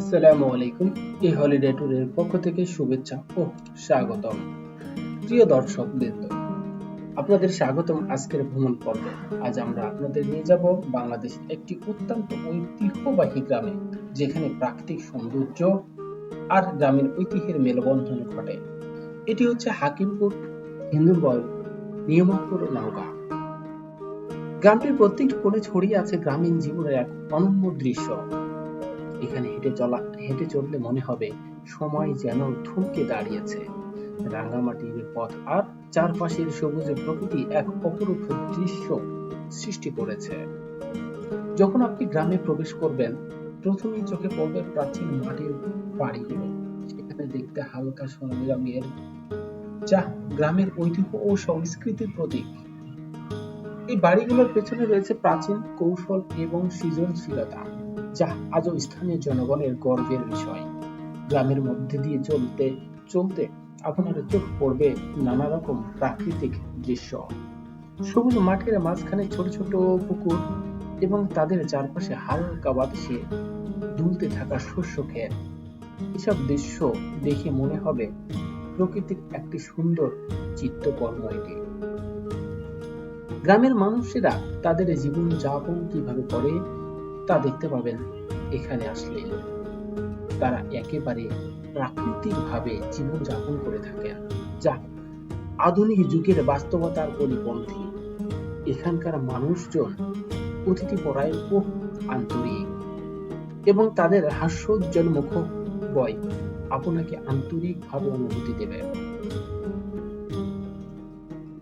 আসসালামু আলাইকুম। এই হলিডে ট্যুরের পক্ষ থেকে শুভেচ্ছা ও স্বাগতম। প্রিয় দর্শক বৃন্দ, আপনাদের স্বাগতম আজকের ভ্রমণ পর্বে। আজ আমরা আপনাদের নিয়ে যাব একটি অত্যন্ত ঐতিহ্যবাহী গ্রামে, যেখানে প্রাকৃতিক সৌন্দর্য আর গ্রামের ঐতিহ্যের মেলবন্ধন ঘটে। এটি হচ্ছে হাকিমপুর হিন্দুরগড় নিয়মপুর নওগাঁ। গ্রামটির প্রত্যেকটি কোণে ছড়িয়ে আছে গ্রামীণ জীবনের এক অনন্য দৃশ্য। এখানে হেঁটে চলা, হেঁটে চললে মনে হবে সময় যেন থমকে দাঁড়িয়েছে। রাঙ্গামাটির পথ আর চারপাশের সবুজ প্রকৃতি এক অপরূপ দৃশ্য সৃষ্টি করেছে। যখন আপনি গ্রামে প্রবেশ করবেন, প্রথমেই চোখে পড়বে প্রাচীন মাটির বাড়িগুলো। সেখানে দেখতে হালকা সোনালী রঙের যা গ্রামের ঐতিহ্য ও সংস্কৃতির প্রতীক। এই বাড়িগুলোর পেছনে রয়েছে প্রাচীন কৌশল এবং সৃজনশীলতা। যা আজও স্থানীয় জনগণের গর্বের বিষয়। গ্রামের মধ্যে দিয়ে চলতে চলতে আপনার চোখ পড়বে নানা রকম প্রাকৃতিক দৃশ্য। সবুজ মাঠের মাঝখানে ছোট ছোট পুকুর এবং তাদের চারপাশে হালকা বাতাসে দুলতে থাকা শস্য ক্ষেত। এসব দৃশ্য দেখে মনে হবে প্রকৃতির একটি সুন্দর চিত্তকর্ম এটি। গ্রামের মানুষেরা তাদের জীবন যাপন কীভাবে করে তা দেখতে পাবেন। এখানে আসলে তারা একেবারে প্রাকৃতিক ভাবে জীবন করে থাকেন। যা আধুনিক যুগের বাস্তবতার পরিপন্থী। এখানকার মানুষজন অতিথি পরায়ণ ও আন্তরিক। এবং তাদের হাস্যোজ্জ্বল মুখ বয় আপনাকে আন্তরিকভাবে অনুভূতি দেবে।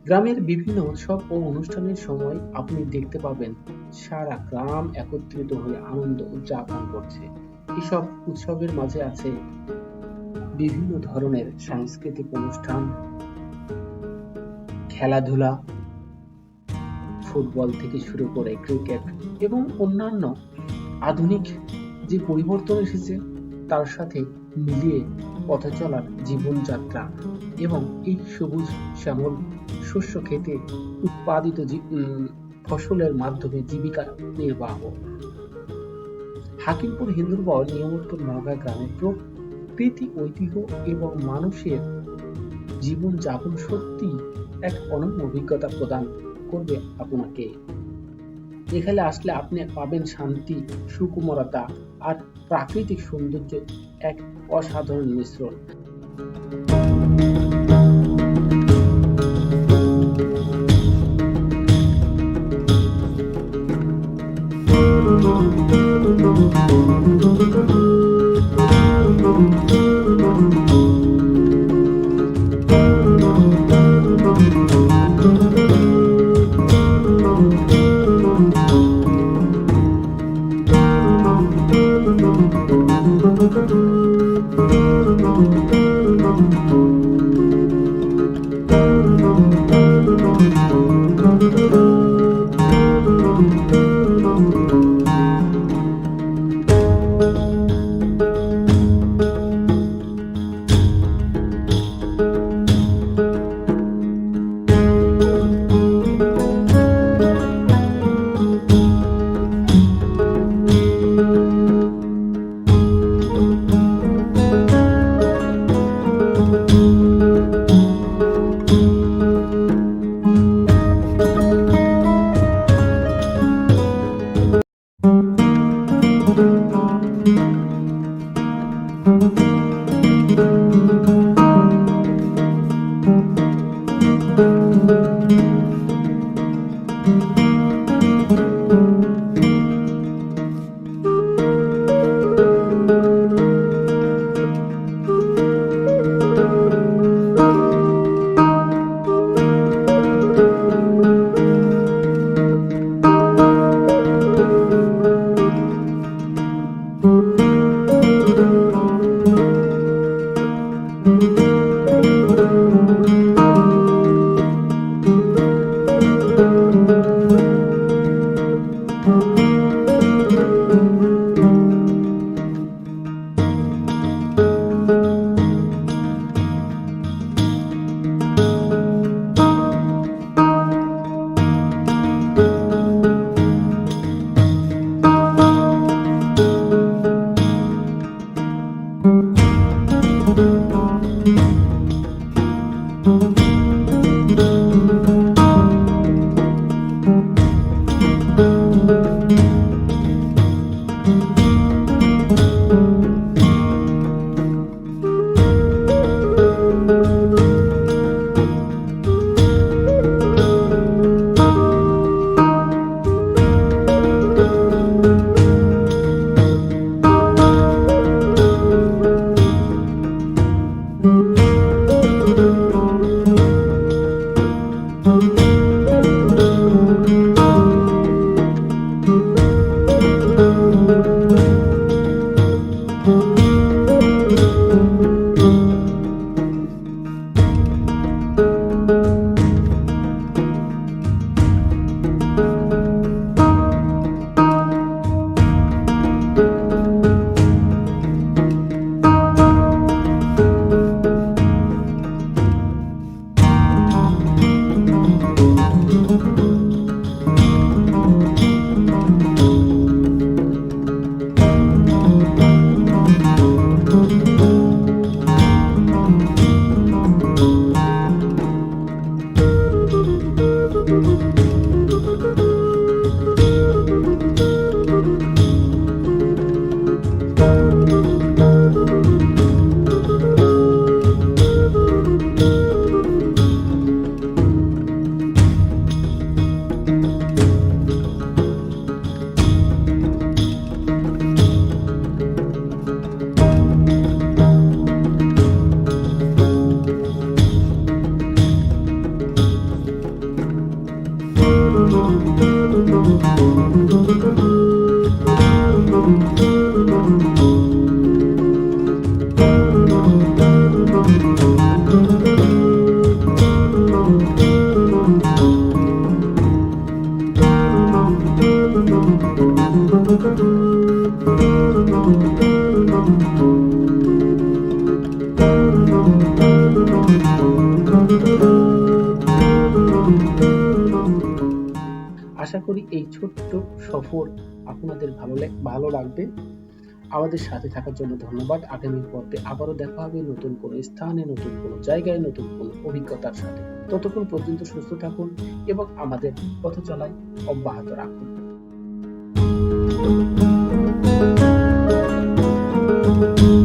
গ্রামের বিভিন্ন উৎসব ও অনুষ্ঠানের সময় আপনি দেখতে পাবেন সারা গ্রাম একত্রিত হয়ে আনন্দ উদযাপন করছে। এসব উৎসবের মাঝে আছে বিভিন্ন ধরনের সাংস্কৃতিক অনুষ্ঠান, খেলাধুলা, ফুটবল থেকে শুরু করে ক্রিকেট এবং অন্যান্য আধুনিক যে পরিবর্তন এসেছে, তার সাথে মিলিয়ে পথ চলার জীবনযাত্রা এবং এই সবুজ শ্যামল শস্য খেতে উৎপাদিত ফসলের মাধ্যমে জীবিকা নির্বাহ। হাকিমপুর হিন্দুরগড় নিয়মিত নওগাঁ গ্রামের প্রকৃতি, ঐতিহ্য এবং মানুষের জীবন যাপন সত্যি এক অনন্য অভিজ্ঞতা প্রদান করবে আপনাকে। এখানে আসলে আপনি পাবেন শান্তি, সুকুমারতা আর প্রাকৃতিক সৌন্দর্য এক অসাধারণ মিশ্রণ। Thank you. Música আশা করি এই ছোট্ট সফর আপনাদের ভালো ভালো লাগবে। আমাদের সাথে থাকার জন্য ধন্যবাদ। আগামী পর্বে আবারও দেখা হবে নতুন কোনো স্থানে, নতুন কোনো জায়গায়, নতুন কোনো অভিজ্ঞতার সাথে। ততক্ষণ পর্যন্ত সুস্থ থাকুন এবং আমাদের পথ চলায় অব্যাহত রাখুন। thank you